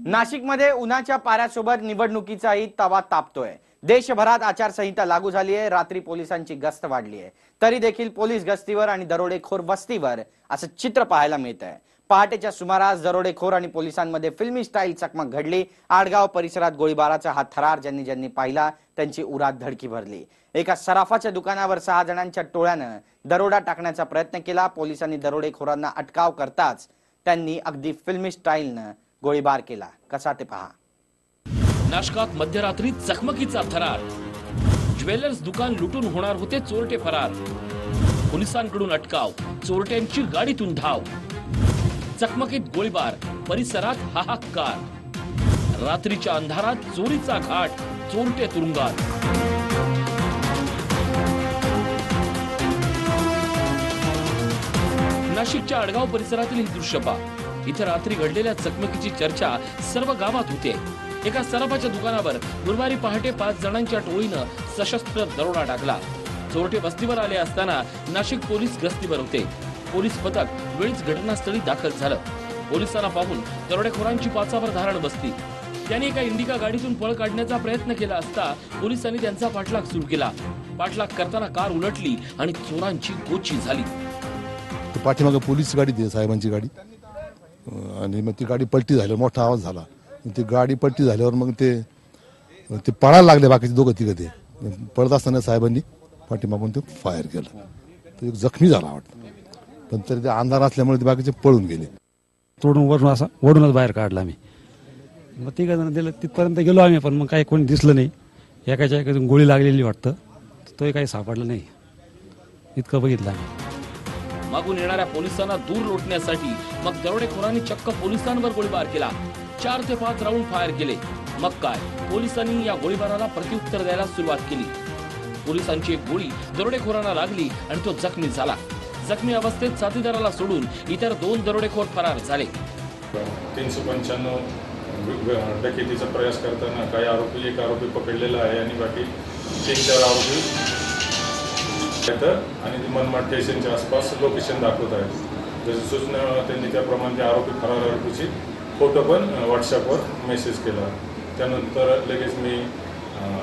नाशिकमध्ये उन्हाच्या पाऱ्यासोबत निवडणुकीचाही तवा तापतोय. देशभरात आचारसंहिता लागू झाली आहे रात्री पोलिसांची गस्त वाढली आहे तरी देखील पोलीस गस्तीवर आणि दरोडेखोर वस्तीवर असं चित्र पाहायला मिळत आहे पहाटेच्या सुमारास दरोडेखोर आणि पोलिसांमध्ये फिल्मी स्टाईल चकमक घडली. आडगाव परिसरात गोळीबाराचा हा थरार ज्यांनी ज्यांनी पाहिला त्यांची उरात धडकी भरली. एका सराफाच्या दुकानावर सहा जणांच्या टोळ्यानं दरोडा टाकण्याचा प्रयत्न केला. पोलिसांनी दरोडेखोरांना अटकाव करताच त्यांनी अगदी फिल्मी स्टाईलनं गोळीबार केला. कसा ते पहा. नाशकात मध्यरात्री चकमकीचा थरार ज्वेलर्स दुकान लुटून होणार होते चोरटे फरार. पोलिसांकडून अटकाव. चोरट्यांची गाडीतून धाव. चकमकीत गोळीबार. परिसरात हाहाकार. रात्रीच्या अंधारात चोरीचा घाट. चोरटे तुरुंगात. नाशिकच्या आडगाव परिसरातील ही दृश्य पहा इथं रात्री घडलेल्या चकमकीची चर्चा सर्व गावात होते. एका सराफाच्या दुकानावर गुरुवारी पहाटे पाच जणांच्या टोळीनं सशस्त्र दरोडा टाकला. चोरटे वस्तीवर आले असताना नाशिक पोलीस गस्तीवर होते. पोलीस पथक वेळीच घटनास्थळी दाखल झालं. पोलिसांना पाहून दरोडेखोरांची पाचावर धारण बसली. त्यांनी एका इंडिका गाडीतून पळ काढण्याचा प्रयत्न केला असता पोलिसांनी त्यांचा पाठलाग सुरू केला. पाठलाग करताना कार उलटली आणि चोरांची गोची झाली. पाठीमागे पोलीस गाडी साहेबांची गाडी. आणि मग ती गाडी पलटी झाल्यावर मोठा आवाज झाला. ती गाडी पलटी झाल्यावर मग ते ते पळायला लागले बाकीचे दोघं तिघं ते. पळत असताना साहेबांनी पाठीमागून ते फायर केलं. तो एक जखमी झाला वाटतं. पण तरी ते अंधार असल्यामुळे ते बाकीचे पळून गेले. तोडून वरून असा ओढूनच बाहेर काढला आम्ही. मग तिघं जण दिलं तिथपर्यंत गेलो आम्ही पण मग काही कोणी दिसलं नाही. एकाच्या एका गोळी लागलेली वाटतं. तोही काही सापडलं नाही. इतकं बघितलं आम्ही. मागून येणाऱ्या पोलिसांना दूर लोटण्यासाठी मग दरोडेखोरांनी चक्क पोलिसांवर गोळीबार केला. चार ते पाच राऊंड फायर केले. मग काय? पोलिसांनी या गोळीबाराला प्रत्युत्तर द्यायला सुरुवात केली. पोलिसांची एक गोळी दरोडेखोरांना लागली आणि तो जखमी झाला. जखमी अवस्थेत साथीदाराला सोडून इतर दोन दरोडेखोर फरार झाले. तीनशे पंच्याण्णव डकेतीचा प्रयास करताना काही आरोपी एक आरोपी पकडलेला आहे आणि बाकी तीन चार आरोपी आहेत आणि मनमाड स्टेशनच्या आसपास लोकेशन दाखवत आहेत. जशी सूचना त्यांनी त्याप्रमाणे त्या आरोपी फरार आरोपीची फोटो पण व्हॉट्सअपवर मेसेज केला. त्यानंतर लगेच मी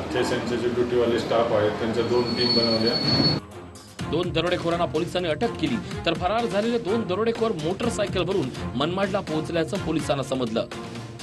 स्टेशनचे जे ड्युटीवाले स्टाफ आहेत त्यांच्या दोन टीम बनवल्या. दोन दरोडेखोरांना पोलिसांनी अटक केली तर फरार झालेले दोन दरोडेखोर मोटरसायकलवरून मनमाडला पोहोचल्याचं पोलिसांना समजलं.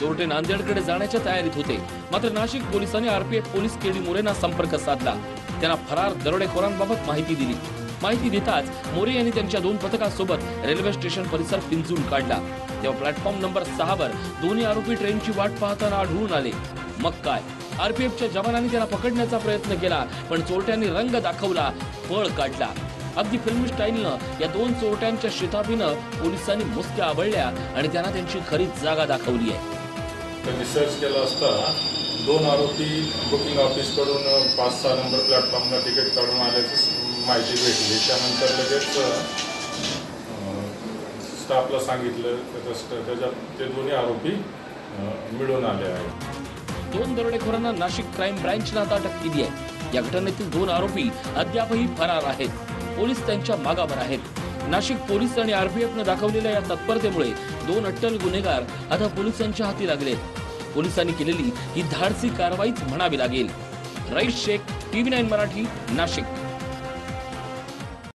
चोरटे नांदेडकडे जाण्याच्या तयारीत होते मात्र नाशिक पोलिसांनी आरपीएफ पोलीस केडी मोरेंना संपर्क साधला. त्यांना फरार दरोडेखोरांबाबत माहिती दिली. माहिती देताच मोरे यांनी त्यांच्या दोन पथकासोबत रेल्वे स्टेशन परिसर पिंजून काढला. तेव्हा प्लॅटफॉर्म नंबर सहा वर दोन्ही आरोपी ट्रेनची वाट पाहताना आढळून आले. मग काय? आरपीएफच्या जवानांनी त्यांना पकडण्याचा प्रयत्न केला पण चोरट्यांनी रंग दाखवला पळ काढला. अगदी फिल्म स्टाईलनं या दोन चोरट्यांच्या शिताफीनं पोलिसांनी मुसक्या आवळल्या आणि त्यांना त्यांची खरीच जागा दाखवली आहे. रिसर्च केला असता. दोन आरोपी बुकिंग ऑफिसकडून पाच सहा नंबर प्लॅटफॉर्मला तिकीट काढून आल्याची माहिती भेटली. त्यानंतर लगेच स्टाफला सांगितलं त्याच्या त्याच्यात ते दोन्ही आरोपी मिळून आले आहेत. दोन दरोडेखोरांना नाशिक क्राईम ब्रँचनं आता अटक केली आहे. या घटनेतील दोन आरोपी अद्यापही फरार आहेत. पोलीस त्यांच्या मागावर आहेत. नाशिक पोलीस आणि आरपीएफनं दाखवलेल्या या तत्परतेमुळे दोन अट्टल गुन्हेगार आता पोलिसांच्या हाती लागले पोलिसांनी केलेली ही धाडसी कारवाईच म्हणावी लागेल. राईट शेख टीव्ही नाईन मराठी नाशिक.